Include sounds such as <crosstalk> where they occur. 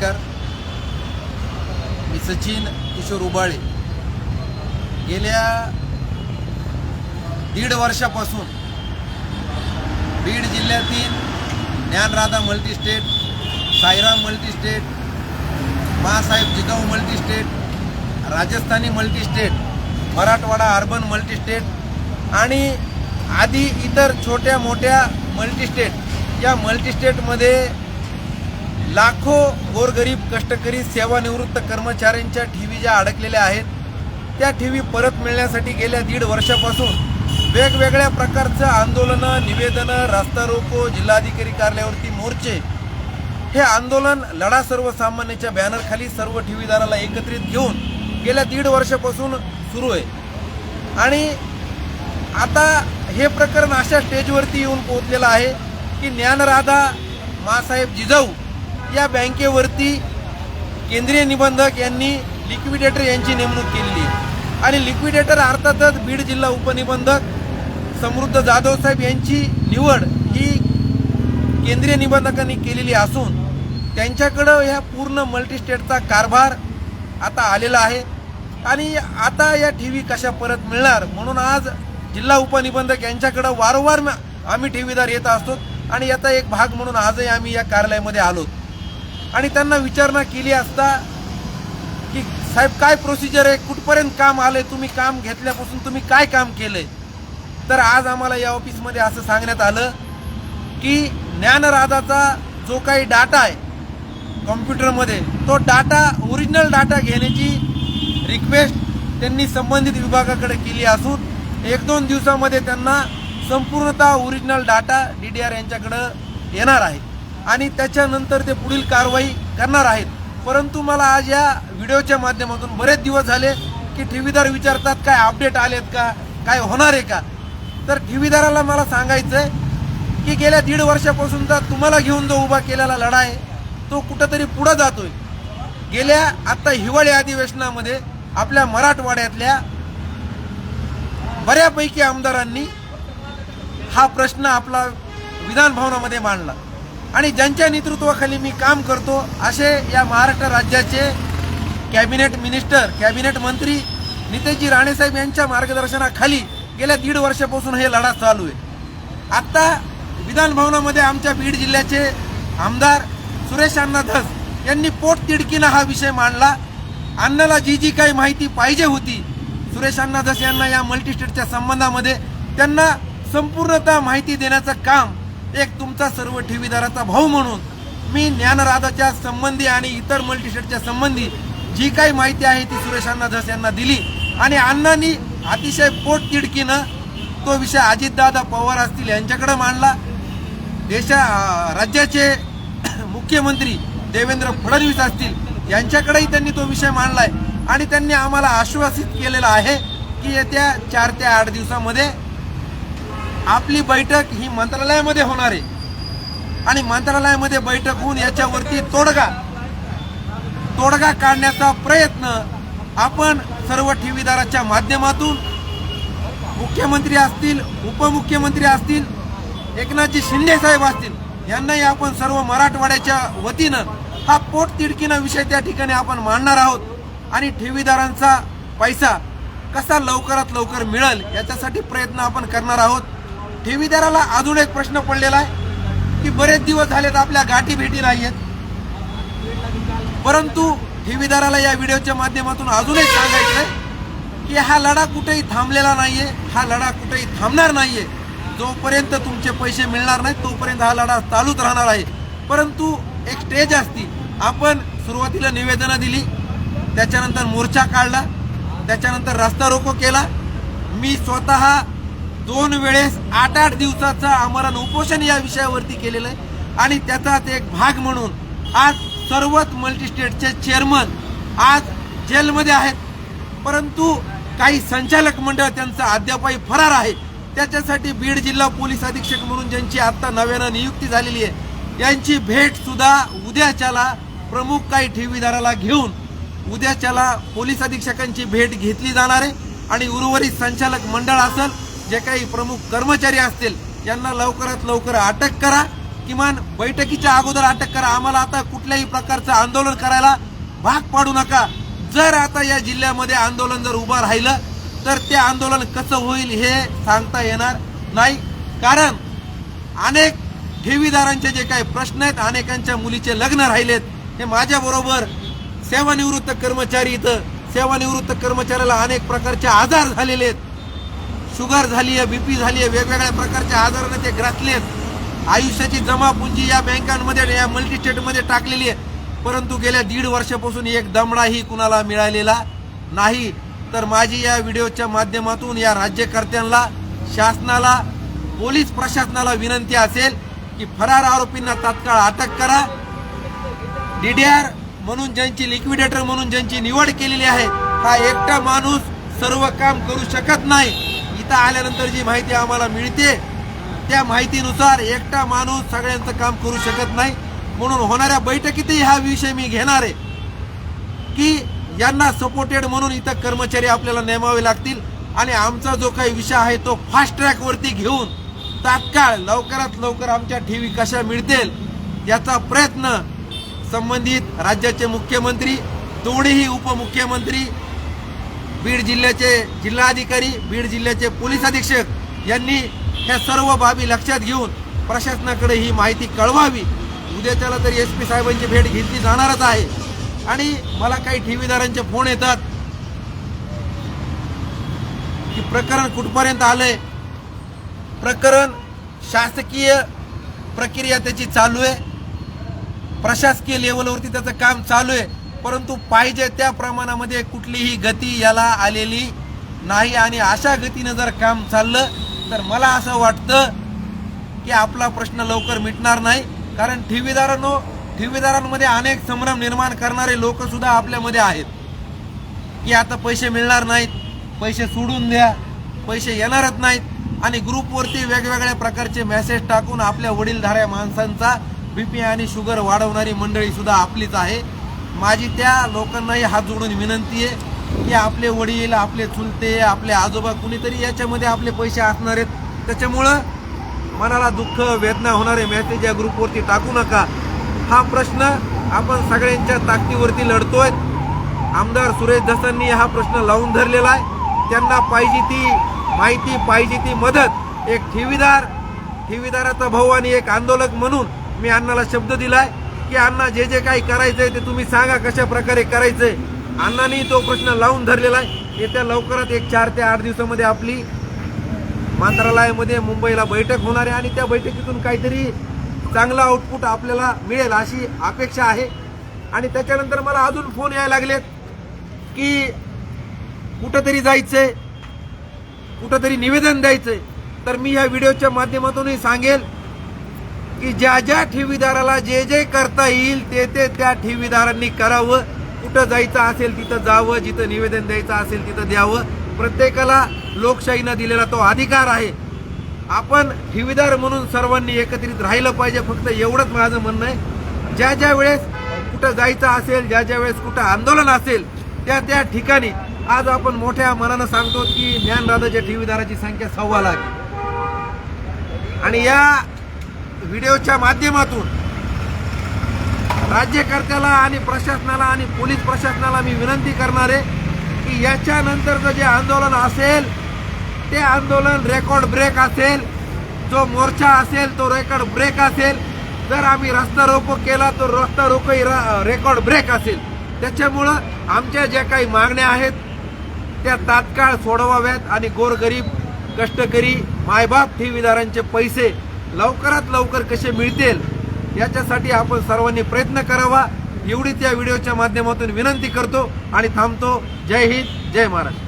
नमस्कार. मी सचिन किशोर उबाळे. गेल्या दीड वर्षापासून बीड जिल्ह्यातील Dnyanradha multistate Sairam multistate Masaheb multi multistate Rajasthani multistate Marathwada urban multistate आणि आधी इतर छोट्या मोठ्या मल्टीस्टेट या मल्टीस्टेटमध्ये लाखो गोरगरीब कष्टकरी सेवानिवृत्त कर्मचाऱ्यांच्या ठेवी ज्या अडकलेल्या आहेत त्या ठेवी परत मिळण्यासाठी गेल्या दीड वर्षापासून वेगवेगळ्या प्रकारचं आंदोलनं निवेदनं रास्ता रोको जिल्हाधिकारी कार्यालयावरती मोर्चे हे आंदोलन लढा सर्वसामान्याच्या बॅनरखाली सर्व ठेवीदाराला एकत्रित घेऊन गेल्या दीड वर्षापासून सुरू आहे. आणि आता हे प्रकरण अशा स्टेजवरती येऊन पोहोचलेलं आहे की ज्ञानराधा मासाहेब जिजाऊ या बँकेवरती केंद्रीय निबंधक यांनी लिक्विडेटर यांची नेमणूक केलेली आहे. आणि लिक्विडेटर अर्थातच बीड जिल्हा उपनिबंधक समृद्ध जाधव साहेब यांची निवड ही केंद्रीय निबंधकांनी केलेली असून त्यांच्याकडं ह्या पूर्ण मल्टीस्टेटचा कारभार आता आलेला आहे. आणि आता या ठेवी कशा परत मिळणार? म्हणून आज जिल्हा उपनिबंधक यांच्याकडं वारंवार आम्ही ठेवीदार येत असतो. आणि याचा एक भाग म्हणून आजही आम्ही या कार्यालयामध्ये आलो आणि त्यांना विचारणा केली असता की साहेब काय प्रोसिजर आहे? कुठपर्यंत काम आलंय? तुम्ही काम घेतल्यापासून तुम्ही काय काम केलंय? तर आज आम्हाला या ऑफिसमध्ये असं सांगण्यात आलं की ज्ञानराधाचा जो काही डाटा आहे कॉम्प्युटरमध्ये तो डाटा ओरिजिनल डाटा घेण्याची रिक्वेस्ट त्यांनी संबंधित विभागाकडे केली असून एक दोन दिवसामध्ये त्यांना संपूर्णतः original data D D R यांच्याकडं येणार आहे. आणि त्याच्यानंतर ते पुढील कारवाई करणार आहेत. परंतु मला आज या व्हिडिओच्या माध्यमातून बरेच दिवस झाले की ठेवीदार विचारतात काय अपडेट आलेत का? काय होणार आहे का? तर ठेवीदाराला मला सांगायचं आहे की गेल्या दीड वर्षापासूनचा तुम्हाला घेऊन जो उभा केलेला लढा आहे तो कुठंतरी पुढं जातोय. गेल्या आत्ता हिवाळी अधिवेशनामध्ये आपल्या मराठवाड्यातल्या बऱ्यापैकी आमदारांनी हा प्रश्न आपला विधान भवनामध्ये मांडला. आणि ज्यांच्या नेतृत्वाखाली मी काम करतो असे या महाराष्ट्र राज्याचे कॅबिनेट मिनिस्टर कॅबिनेट मंत्री नितेशजी राणेसाहेब यांच्या मार्गदर्शनाखाली गेल्या दीड वर्षापासून हे लढा चालू आहे. आत्ता विधान भवनामध्ये आमच्या बीड जिल्ह्याचे आमदार सुरेश अण्णा धस यांनी पोट तिडकीनं हा विषय मांडला. अण्णाला जी जी काही माहिती पाहिजे होती सुरेश अण्णा धस यांना या मल्टीस्टेटच्या संबंधामध्ये त्यांना संपूर्णतः माहिती देण्याचं काम एक तुमचा सर्व ठेवीदाराचा भाऊ म्हणून मी ज्ञानराधाच्या संबंधी आणि इतर मल्टीस्टेटच्या संबंधी जी काही माहिती आहे ती सुरेश अण्णा धस यांना दिली. आणि अण्णांनी अतिशय पोट तिडकीनं तो विषय अजितदादा पवार असतील यांच्याकडे मांडला. देशा राज्याचे <clears throat> मुख्यमंत्री देवेंद्र फडणवीस असतील यांच्याकडेही त्यांनी तो विषय मांडलाय. आणि त्यांनी आम्हाला आश्वासित केलेलं आहे की येत्या चार ते आठ दिवसामध्ये आपली बैठक ही मंत्रालयामध्ये होणार आहे. आणि मंत्रालयामध्ये बैठक होऊन याच्यावरती तोडगा. तोडगा काढण्याचा प्रयत्न आपण सर्व ठेवीदाराच्या माध्यमातून मुख्यमंत्री असतील उपमुख्यमंत्री असतील एकनाथजी शिंदे साहेब असतील यांनाही आपण सर्व मराठवाड्याच्या वतीनं हा पोट तिडकीनं विषय त्या ठिकाणी आपण मांडणार आहोत. आणि ठेवीदारांचा पैसा कसा लवकरात लवकर मिळेल याच्यासाठी प्रयत्न आपण करणार आहोत. ठेवीदाराला अजून एक प्रश्न पडलेला आहे की बरेच दिवस झालेत आपल्या गाठी भेटी नाही आहेत परंतु ठेवीदाराला या व्हिडिओच्या माध्यमातून अजूनही एक सांगायचं आहे की हा लढा कुठेही थांबलेला नाहीये हा लढा कुठेही थांबणार नाहीये. जोपर्यंत तुमचे पैसे मिळणार नाहीत तोपर्यंत हा लढा चालूच राहणार आहे. परंतु एक स्टेज असती. आपण सुरुवातीला निवेदनं दिली त्याच्यानंतर मोर्चा काढला त्याच्यानंतर रस्ता रोको केला. मी स्वतः दोन वेळेस आठ आठ दिवसाचं आमरण उपोषण या विषयावरती केलेलं आहे. आणि त्याचाच एक भाग म्हणून आज सर्वच मल्टीस्टेटचे चेअरमन आज जेलमध्ये आहेत. परंतु काही संचालक मंडळ त्यांचं अद्यापही फरार आहे. त्याच्यासाठी बीड जिल्हा पोलीस अधीक्षक म्हणून ज्यांची आत्ता नव्यानं नियुक्ती झालेली आहे यांची भेट सुद्धा उद्याच्याला प्रमुख काही ठेवीदाराला घेऊन उद्याच्याला पोलीस अधीक्षकांची भेट घेतली जाणार आहे. आणि उर्वरित संचालक मंडळ असेल जे काही प्रमुख कर्मचारी असतील यांना लवकरात लवकर अटक करा. किमान बैठकीच्या अगोदर अटक करा. आम्हाला आता कुठल्याही प्रकारचं आंदोलन करायला भाग पाडू नका. जर आता या जिल्ह्यामध्ये आंदोलन जर उभं राहिलं तर ते आंदोलन कसं होईल हे सांगता येणार नाही. कारण अनेक ठेवीदारांचे जे काही प्रश्न आहेत अनेकांच्या मुलीचे लग्न राहिलेत हे माझ्याबरोबर सेवानिवृत्त कर्मचारी इथं सेवानिवृत्त कर्मचाऱ्याला अनेक प्रकारचे आजार झालेले आहेत. शुगर झाली आहे बी पी झाली आहे वेगवेगळ्या प्रकारच्या आजारानं ते ग्रासलेत. आयुष्याची जमापुंजी या बँकांमध्ये या मल्टीस्टेटमध्ये टाकलेली आहे. परंतु गेल्या दीड वर्षापासून एक दमडाही कुणाला मिळालेला नाही. तर माझी या व्हिडिओच्या माध्यमातून या राज्यकर्त्यांना शासनाला पोलीस प्रशासनाला विनंती असेल की फरार आरोपींना तात्काळ अटक करा. डीडीआर म्हणून ज्यांची लिक्विडेटर म्हणून ज्यांची निवड केलेली आहे हा एकटा माणूस सर्व काम करू शकत नाही. इथं आल्यानंतर जी माहिती आम्हाला मिळते त्या माहितीनुसार एकटा माणूस सगळ्यांचं काम करू शकत नाही. म्हणून होणाऱ्या बैठकीतही हा विषय मी घेणार आहे. की यांना सपोर्टेड म्हणून इथं कर्मचारी आपल्याला नेमावे लागतील. आणि आमचा जो काही विषय आहे तो फास्ट ट्रॅकवरती घेऊन तात्काळ लवकरात लवकर आमच्या ठेवी कशा मिळतील याचा प्रयत्न संबंधित राज्याचे मुख्यमंत्री दोन्हीही उपमुख्यमंत्री बीड जिल्ह्याचे जिल्हाधिकारी बीड जिल्ह्याचे पोलीस अधीक्षक यांनी ह्या सर्व बाबी लक्षात घेऊन प्रशासनाकडे ही माहिती कळवावी. उद्याच्याला तर एस पी साहेबांची भेट घेतली जाणारच आहे. आणि मला काही ठेवीदारांचे फोन येतात की प्रकरण कुठपर्यंत आलंय? प्रकरण शासकीय प्रक्रिया त्याची चालू आहे. प्रशासकीय लेवलवरती त्याचं काम चालू आहे. परंतु पाहिजे त्या प्रमाणामध्ये कुठलीही गती याला आलेली नाही आणि अशा गतीनं जर काम चाललं तर मला असं वाटतं की आपला प्रश्न लवकर मिटणार नाही. कारण ठेवीदारांनो ठेवीदारांमध्ये अनेक संभ्रम निर्माण करणारे लोक सुद्धा आपल्यामध्ये आहेत. की आता पैसे मिळणार नाहीत पैसे सोडून द्या पैसे येणारच नाहीत. आणि ग्रुपवरती वेगवेगळ्या प्रकारचे मेसेज टाकून आपल्या वडीलधाऱ्या माणसांचा बीपी आणि शुगर वाढवणारी मंडळी सुद्धा आपलीच आहे. माझी त्या लोकांनाही हात जोडून विनंती आहे की आपले वडील आपले चुलते आपले आजोबा कुणीतरी याच्यामध्ये आपले पैसे असणार आहेत. त्याच्यामुळं मनाला दुःख वेदना होणारे मेसेज या ग्रुपवरती टाकू नका. हा प्रश्न आपण सगळ्यांच्या ताकदीवरती लढतोय. आमदार सुरेश दसांनी हा प्रश्न लावून धरलेला आहे. त्यांना पाहिजे ती माहिती पाहिजे ती मदत. एक ठेवीदार ठेवीदाराचा भाऊ आणि एक आंदोलक म्हणून मी अण्णाला शब्द दिलाय. की अण्णा जे जे काही करायचंय ते तुम्ही सांगा कशा प्रकारे करायचंय. अण्णांनी तो प्रश्न लावून धरलेला आहे. येत्या लवकरात एक चार ते आठ दिवसामध्ये आपली मंत्रालयामध्ये मुंबईला बैठक होणार आहे आणि त्या बैठकीतून काहीतरी चांगला आउटपुट आपल्याला मिळेल अशी अपेक्षा आहे. आणि त्याच्यानंतर मला अजून फोन यायला लागलेत की कुठंतरी जायचंय कुठंतरी निवेदन द्यायचंय. तर मी ह्या व्हिडिओच्या माध्यमातूनही सांगेल. की ज्या ज्या ठेवीदाराला जे जे करता येईल ते ते त्या ठेवीदारांनी करावं. कुठं जायचं असेल तिथं जावं जिथं निवेदन द्यायचं असेल तिथं द्यावं. प्रत्येकाला लोकशाहीनं दिलेला तो अधिकार आहे. आपण ठेवीदार म्हणून सर्वांनी एकत्रित राहिलं पाहिजे फक्त एवढंच माझं म्हणणं आहे. ज्या ज्या वेळेस कुठं जायचं असेल ज्या ज्या वेळेस कुठं आंदोलन असेल त्या त्या ठिकाणी आज आपण मोठ्या मनानं सांगतो की ज्ञानराजाच्या ठेवीदाराची संख्या सव्वा लाख आणि या व्हिडिओच्या माध्यमातून राज्यकर्त्याला आणि प्रशासनाला आणि पोलीस प्रशासनाला मी विनंती करणार आहे की याच्यानंतरचं जे आंदोलन असेल ते आंदोलन रेकॉर्ड ब्रेक असेल जो मोर्चा असेल तो रेकॉर्ड ब्रेक असेल. जर आम्ही रस्ता रोको केला तो रस्ता रोकोही रेकॉर्ड ब्रेक असेल. त्याच्यामुळं आमच्या ज्या काही मागण्या आहेत त्या तात्काळ सोडवाव्यात आणि गोरगरीब कष्टकरी मायबाप ठेवीदारांचे पैसे लवकरात लवकर कसे मिळतील याच्यासाठी आपण सर्वांनी प्रयत्न करावा. एवढी त्या व्हिडिओच्या माध्यमातून विनंती करतो आणि थांबतो. जय हिंद जय महाराष्ट्र.